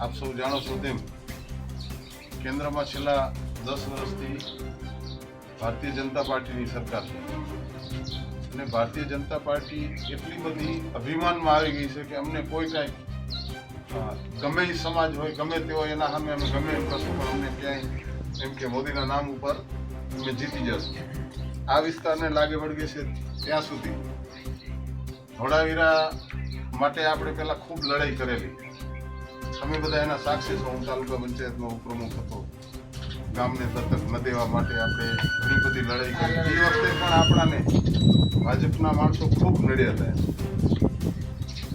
આપ સૌ જાણો છો તેમ કેન્દ્રમાં છેલ્લા દસ વર્ષથી ભારતીય જનતા પાર્ટીની સરકાર છે. અને ભારતીય જનતા પાર્ટી એટલી બધી અભિમાનમાં આવી ગઈ છે કે અમને કોઈ કાંઈ ગમે એ સમાજ હોય, ગમે તે હોય એના સામે અમે ગમે એમ કરશું પણ અમને ક્યાંય એમ કે મોદીના નામ ઉપર અમે જીતી જશું. આ વિસ્તારને લાગે વળગે છે ત્યાં સુધી. ધોળાવીરા માટે આપણે પહેલાં ખૂબ લડાઈ કરેલી. તમે બધા એના સાક્ષી છો. હું તાલુકા પંચાયતનો પ્રમુખ હતો. ગામને દત્તક ન દેવા માટે આપણે ઘણી બધી લડાઈ કરી. એ વખતે પણ આપણાને ભાજપના માણસો ખૂબ નડ્યા હતા.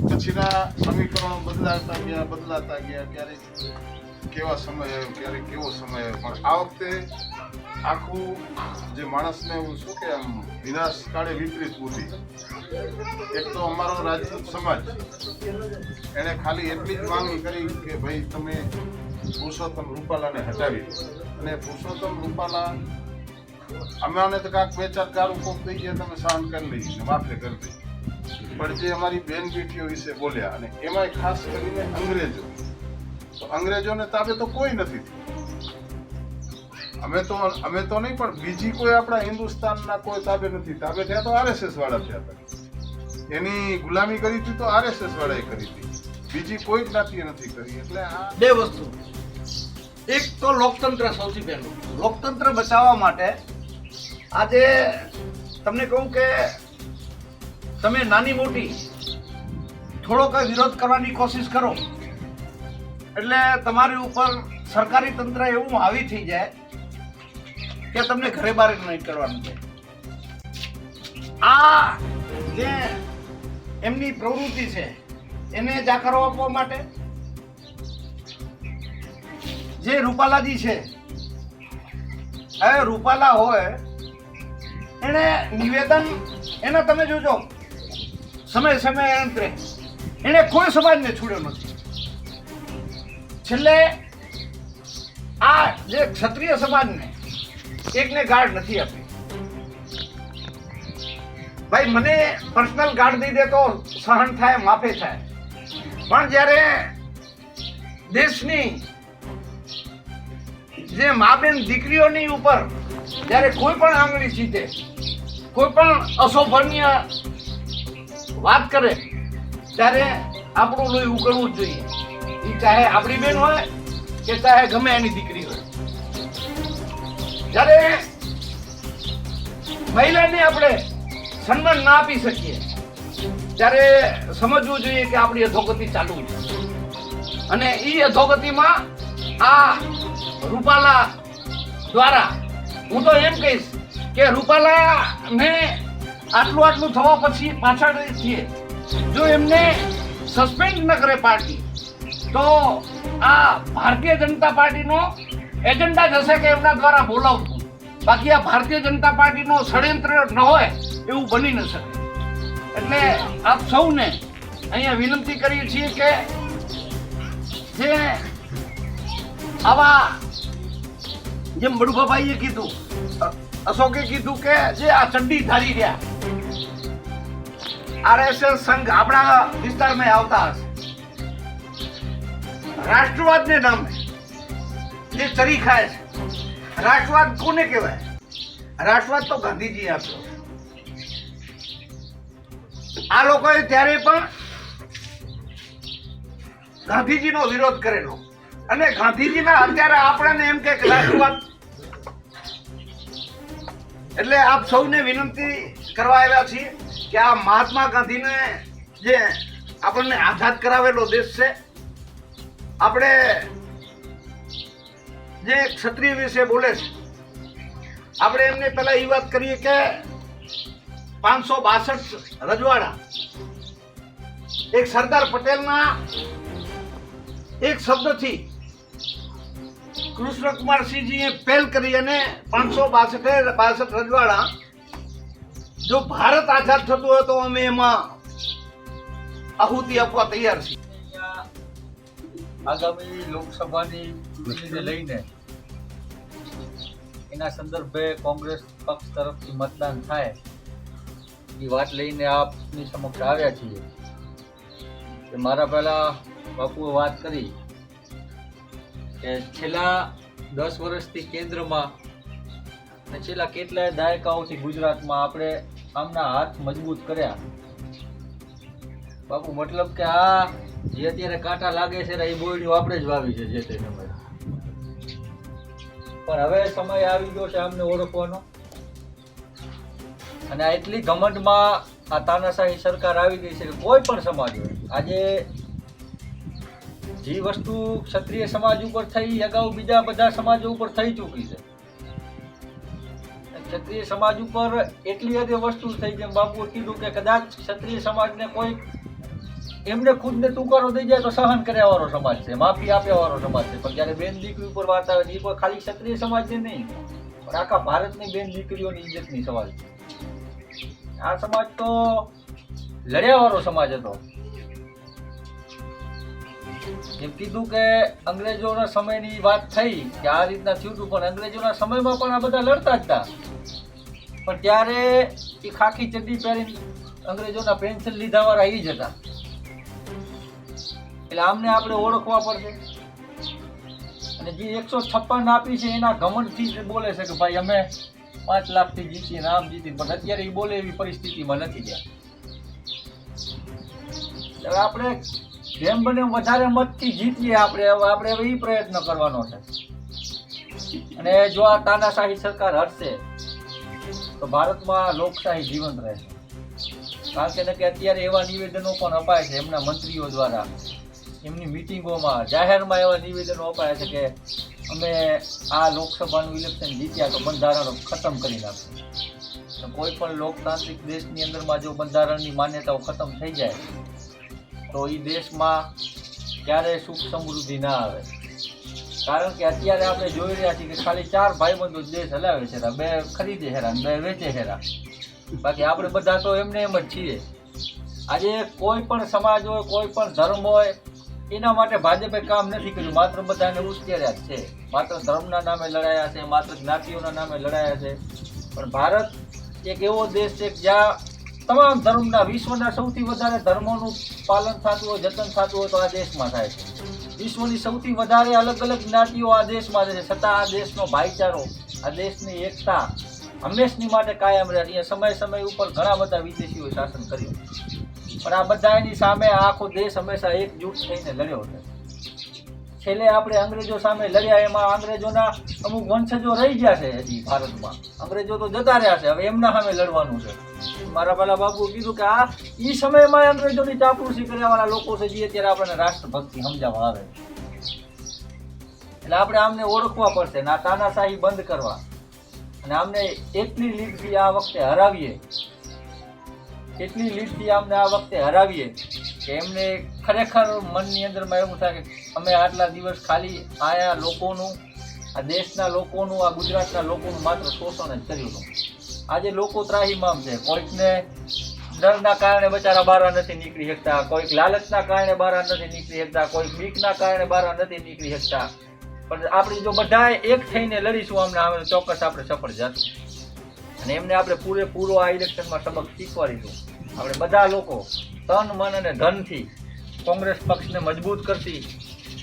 પછીના સમીકરણો બદલાતા ગયા બદલાતા ગયા. ક્યારેક કેવા સમય આવ્યો, ક્યારે કેવો સમય આવ્યો? પણ આ વખતે આખું જે માણસને એવું શું કે આમ વિનાશ કાળે વિપરીત બુદ્ધિ એક તો અમારો રાજપૂત સમાજ એણે ખાલી એટલી જ માંગણી કરી કે ભાઈ તમે પુરુષોત્તમ રૂપાલાને હટાવી અને પુરુષોત્તમ રૂપાલા અમાને તો કાંક બે ચાર ગારું કોક થઈ ગયા, તમે સહન કરી લઈ ને માફે કરી દઈ પણ જે અમારી બેન બેટીઓ વિશે બોલ્યા, અને એમાંય ખાસ કરીને અંગ્રેજો તો અંગ્રેજોને તાબે તો કોઈ નથી. અમે તો અમે તો નહીં, પણ બીજી કોઈ આપણા હિન્દુસ્તાનના કોઈ તાબે નથી. તાબે થયા તો આરએસએસ વાળા થયા હતા. એની ગુલામી કરી હતી તો આરએસએસ વાળાએ કરી હતી. બીજી કોઈ જ્ઞાતિએ નથી કરી. એટલે આ બે વસ્તુ. એક તો લોકતંત્ર સૌથી પહેલું. લોકતંત્ર બચાવવા માટે આજે તમને કહું કે તમે નાની મોટી થોડો કઈ વિરોધ કરવાની કોશિશ કરો. એટલે તમારી ઉપર સરકારી તંત્ર એવું હાવી થઈ જાય કે તમને ઘરે બહાર નહીં કરવાનું છે. આ જે એમની પ્રવૃત્તિ છે, એને જાકારો આપવા માટે જે રૂપાલાજી છે, હવે રૂપાલા હોય, એને નિવેદન, એને તમે જોજો. સમય સમય, અંતરે. એને કોઈ સમાજને છોડ્યો નથી. છેલ્લે આ જે ક્ષત્રિય સમાજને એકને ગાર્ડ નથી આપી. ભાઈ, મને પર્સનલ ગાર્ડ દઈ દે તો સહન થાય, માફે થાય. પણ જ્યારે દેશની જે મા બેન દીકરીઓની ઉપર જ્યારે કોઈ પણ આંગળી ચીતે કોઈ પણ અશોભનીય વાત કરે, ત્યારે આપણું લોહી ઉકળવું જ જોઈએ. ચાહે આપણી બેન હોય કે ચાહે ગમે એની દીકરી હોય. જ્યારે મહિલાને આપણે સન્માન ના આપી શકીએ, ત્યારે સમજવું જોઈએ કે આપણી અધોગતિ ચાલુ છે. અને એ અધોગતિમાં આ રૂપાલા દ્વારા હું તો એમ કહીશ કે રૂપાલા ને આટલું આટલું થવા પછી પાછળ છીએ. જો એમને સસ્પેન્ડ ન કરે પાર્ટી તો આ ભારતીય જનતા પાર્ટીનો એજન્ડા જ હશે કે એમના દ્વારા બોલાવતું? બાકી આ ભારતીય જનતા પાર્ટીનો ષડયંત્ર ન હોય એવું બની ન શકે. એટલે આપ સૌને અહીંયા વિનંતી કરીએ છીએ કે જે આવા જેમ બડુભાભાઈએ કીધું, અશોકે કીધું કે જે આ ચડ્ડી ધારી રહ્યા, આરએસએસ સંઘ આપણા વિસ્તારમાં આવતા હશે. રાષ્ટ્રવાદને નામે. જે ચરી ખાય છે. રાષ્ટ્રવાદ કોને કહેવાય? રાષ્ટ્રવાદ તો ગાંધીજી આપ્યો. આ લોકોએ ત્યારે પણ ગાંધીજીનો વિરોધ કરેલો. અને ગાંધીજીના અત્યારે આપણને એમ કે રાષ્ટ્રવાદ એટલે આપ સૌને વિનંતી કરવા આવ્યા છીએ કે આ મહાત્મા ગાંધીને જે આપણને આઝાદ કરાવેલો દેશ છે આપણે જે ક્ષત્રિય વિશે બોલે છે, આપણે એમને પહેલા એ વાત કરીએ કે પાંચસો બાસઠ રજવાડા, એક સરદાર પટેલના એક શબ્દથી કૃષ્ણકુમારસિંહજીએ પહેલ કરી અને પાંચસો બાસઠ બાસઠ રજવાડા જો ભારત આઝાદ થતું હોય તો અમે એમાં આહુતિ આપવા તૈયાર છીએ. આગામી લોકસભાની ચૂંટણીને લઈને એના સંદર્ભે કોંગ્રેસ પક્ષ તરફથી મતદાન થાય એ વાત લઈને આપની સમક્ષ આવ્યા છીએ. મારા પહેલા બાપુએ વાત કરી કે છેલ્લા દસ વર્ષથી કેન્દ્રમાં અને છેલ્લા કેટલાય દાયકાઓથી ગુજરાતમાં આપણે આમના હાથ મજબૂત કર્યા. બાપુ, મતલબ કે આ જે અત્યારે કાંટા લાગે છે એ બોયડીઓ આપણે જ વાવી છે જે તે સમયે. પણ હવે સમય આવી ગયો છે આમને ઓળખવાનો. અને એટલી ઘમંડમાં આ તાનાશાહી સરકાર આવી ગઈ છે કે કોઈ પણ સમાજ હોય. આજે જે વસ્તુ ક્ષત્રિય સમાજ ઉપર થઈ, અગાઉ બીજા બધા સમાજો ઉપર થઈ ચૂકી છે. ક્ષત્રિય સમાજ ઉપર એટલી હદે વસ્તુ થઈ જેમ બાપુએ કીધું કે કદાચ ક્ષત્રિય સમાજને કોઈ એમને ખુદને તુકારો થઈ જાય તો સહન કર્યા વાળો સમાજ છે, માફી આપ્યા વાળો સમાજ છે. પણ જ્યારે બેન દીકરી ઉપર વાત આવે છે, એ કોઈ ખાલી ક્ષત્રિય સમાજની નહીં. પણ આખા ભારતની બેન દીકરીઓની ઇજ્જતની સવાલ છે. આ સમાજ તો લડ્યા વાળો સમાજ હતો. એમ કીધું કે અંગ્રેજોના સમયની વાત થઈ કે આ રીતના થયું હતું, પણ અંગ્રેજોના સમયમાં પણ આ બધા લડતા જ હતા. પણ ત્યારે એ ખાખી ચડ્ડી પહેરીને અંગ્રેજોના પેન્શન લીધા વાળા એ જ હતા. એટલે આમને આપણે ઓળખવા પડશે. અને જે એકસો છપ્પન આપી છે, એના ઘમંડથી જ બોલે છે કે ભાઈ અમે પાંચ લાખથી જીતી નામ જીતી પણ અત્યારે એ બોલે એવી પરિસ્થિતિમાં નથી ત્યાં આપણે જેમ બને વધારે મતથી જીતીએ આપણે. હવે આપણે હવે એ પ્રયત્ન કરવાનો છે. અને જો આ તાનાશાહી સરકાર હટશે, તો ભારતમાં લોકશાહી જીવંત રહેશે. કારણ કે અત્યારે એવા નિવેદનો પણ અપાય છે એમના મંત્રીઓ દ્વારા. એમની મિટિંગોમાં જાહેરમાં એવા નિવેદનો અપાય છે કે અમે આ લોકસભાનું ઇલેક્શન જીત્યા તો બંધારણ ખતમ કરી અને કોઈ પણ લોકતાંત્રિક દેશની અંદરમાં જો બંધારણની માન્યતાઓ ખતમ થઈ જાય, તો એ દેશમાં ક્યારેય સુખ સમૃદ્ધિ ના આવે. કારણ કે અત્યારે આપણે જોઈ રહ્યા છીએ કે ખાલી ચાર ભાઈબંધો દેશ હલાવે છે, બે ખરીદે હેરા બે વેચે હેરા બાકી આપણે બધા તો એમને એમ જ છીએ. આજે કોઈ પણ સમાજ હોય, કોઈ પણ ધર્મ હોય એના માટે ભાજપે કામ નથી કર્યું. માત્ર બધાને ઉશ્કેર્યા છે. માત્ર ધર્મના નામે લડાયા છે, માત્ર જ્ઞાતિઓના નામે લડાયા છે. પણ ભારત એક એવો દેશ છે જ્યાં તમામ ધર્મના, વિશ્વના સૌથી વધારે ધર્મોનું પાલન થતું હોય, જતન થતું હોય તો આ દેશમાં થાય છે. વિશ્વની સૌથી વધારે અલગ અલગ જ્ઞાતિઓ આ દેશમાં છે. છતાં આ દેશનો ભાઈચારો, આ દેશની એકતા હંમેશની માટે કાયમ રહે સમય સમય ઉપર ઘણા બધા વિદેશીઓ શાસન કર્યું. પણ આ બધા એની સામે આખો દેશ હંમેશા એકજૂટ થઈને લડ્યો છે. છેલ્લે આપણે અંગ્રેજો સામે લડ્યા, એમાં અંગ્રેજોના અમુક વંશજો રહી ગયા છે હજી ભારતમાં. અંગ્રેજો તો જતા રહ્યા છે, હવે એમના સામે લડવાનું છે. મારા પેલા બાપુ કીધું કે આ એ સમયમાં અંગ્રેજોની ચાપલુસી કર્યાવાળા લોકો છે જે અત્યારે આપણને રાષ્ટ્રભક્તિ સમજાવવા આવે એટલે આપણે આમને ઓળખવા પડશે ના તાનાશાહી બંધ કરવા. અને આમને એટલી લીડથી આ વખતે હરાવીએ. એટલી લીડથી અમને આ વખતે હરાવીએ? કે એમને ખરેખર મનની અંદરમાં એવું થાય કે અમે આટલા દિવસ ખાલી આયા લોકોનું, આ દેશના લોકોનું, આ ગુજરાતના લોકોનું માત્ર શોષણ જ કર્યું આજે લોકો ત્રાહીમામ છે. કોઈકને ડરના કારણે બચારા બહાર નથી નીકળી શકતા, કોઈક લાલચના કારણે બહાર નથી નીકળી શકતા, કોઈક બીકના કારણે બહાર નથી નીકળી શકતા. પણ આપણે જો બધા એક થઈને લડીશું આમને ચોક્કસ આપણે સફળ જશું અને એમને આપણે પૂરેપૂરો આ ઇલેક્શનમાં સબક શીખવાડીશું આપણે બધા લોકો તન, મન અને ધનથી કોંગ્રેસ પક્ષને મજબૂત કરતી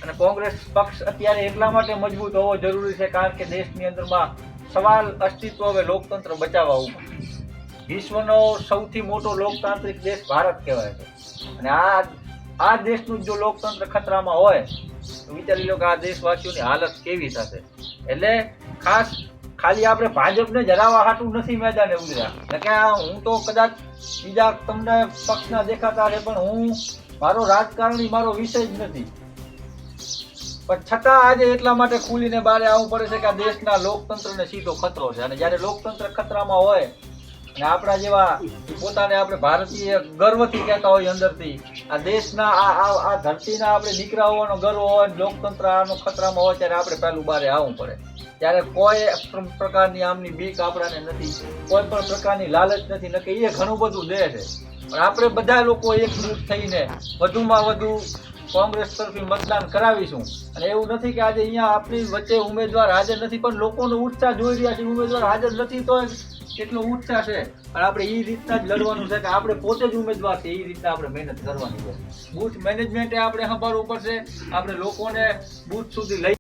અને કોંગ્રેસ પક્ષ અત્યારે એટલા માટે મજબૂત હોવો જરૂરી છે કારણ કે દેશની અંદરમાં સવાલ, અસ્તિત્વ હવે લોકતંત્ર બચાવવા ઉપર. વિશ્વનો સૌથી મોટો લોકતાંત્રિક દેશ ભારત કહેવાય છે. અને આ આ દેશનું જો લોકતંત્ર ખતરામાં હોય, તો વિચારી લો કે આ દેશવાસીઓની હાલત કેવી થશે. એટલે ખાસ ખાલી આપણે ભાજપને જરાવા હાટું નથી મેદાને ઉતર્યા કે હું તો કદાચ બીજા તમને પક્ષના દેખાતા રહે, પણ હું મારો રાજકારણી, મારો વિષય જ નથી. પણ છતાં આજે એટલા માટે ખુલીને બહાર આવવું પડે છે કે આ દેશના લોકતંત્રને સીધો ખતરો છે. અને જ્યારે લોકતંત્ર ખતરામાં હોય અને આપણા જેવા પોતાને આપણે ભારતીય ગર્વથી કહેતા હોય અંદરથી, આ દેશના આ આ ધરતીના આપણે દીકરા હોવાનો ગર્વ હોય લોકતંત્ર આનો ખતરામાં હોય ત્યારે આપણે પહેલું બારે આવવું પડે. ત્યારે કોઈ પ્રકારની આમની બીક આપણાને નથી, કોઈ પણ પ્રકારની લાલચ નથી નકે એ ઘણું બધું દે છે. પણ આપણે બધા લોકો એકજૂટ થઈને વધુમાં વધુ કોંગ્રેસ તરફી મતદાન કરાવીશું. અને એવું નથી કે આજે અહીંયા આપણી વચ્ચે ઉમેદવાર હાજર નથી, પણ લોકોનો ઉત્સાહ જોઈ રહ્યા છે. ઉમેદવાર હાજર નથી તો કેટલો ઉત્સાહ છે. પણ આપણે એ રીતના જ લડવાનું છે કે આપણે પોતે જ ઉમેદવાર છે એ રીતના આપણે મહેનત કરવાની છે. બૂથ મેનેજમેન્ટે આપણે સંભાળવું પડશે. આપણે લોકોને બૂથ સુધી લઈ